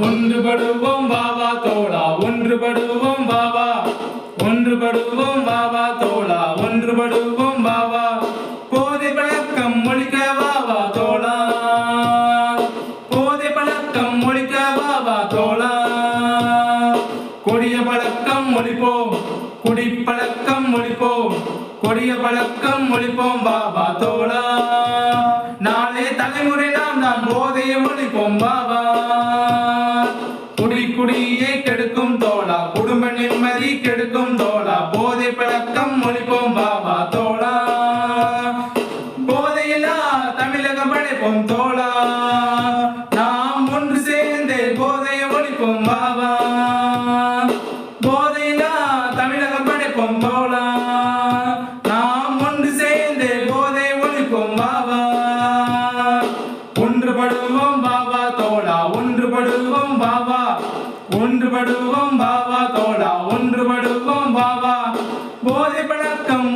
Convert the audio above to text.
ஒன்றுபடுவோம் பாபா தோழா ஒன்றுபடுவோம் பாபா ஒன்றுபடுவோம் பாபா தோழா ஒன்றுபடுவோம் பாபா போதை பழக்கம் ஒழிக்க பாபா தோழா போதை பழக்கம் ஒழிக்க பாபா தோழா கொடிய பழக்கம் ஒழிப்போம் குடிப்பழக்கம் ஒழிப்போம் கொடிய பழக்கம் ஒழிப்போம் பாபா தோழா நாளே தலைமுறை நாம் தான் போதையை ஒழிப்போம் பாபா குடியை கெடுக்கும் தோழா குடும்ப நிம்மதி கெடுக்கும் தோழா போதை பழக்கம் ஒழிப்போம் பாபா தோழா. போதையில்லா தமிழகம் படைப்போம் தோழா. நாம் ஒன்று சேர்ந்து போதையை ஒழிப்போம் பாபா. போதையில்லா தமிழகம் படைப்போம் தோழா. நாம் ஒன்று சேர்ந்து போதை ஒழிப்போம் பாபா. ஒன்றுபடுவோம் பாபா. ஒன்றுபடுவோம் பாபா ஒன்றுபடுவோம் பாபா தோழா ஒன்றுபடுவோம் பாபா போதை பழக்கம்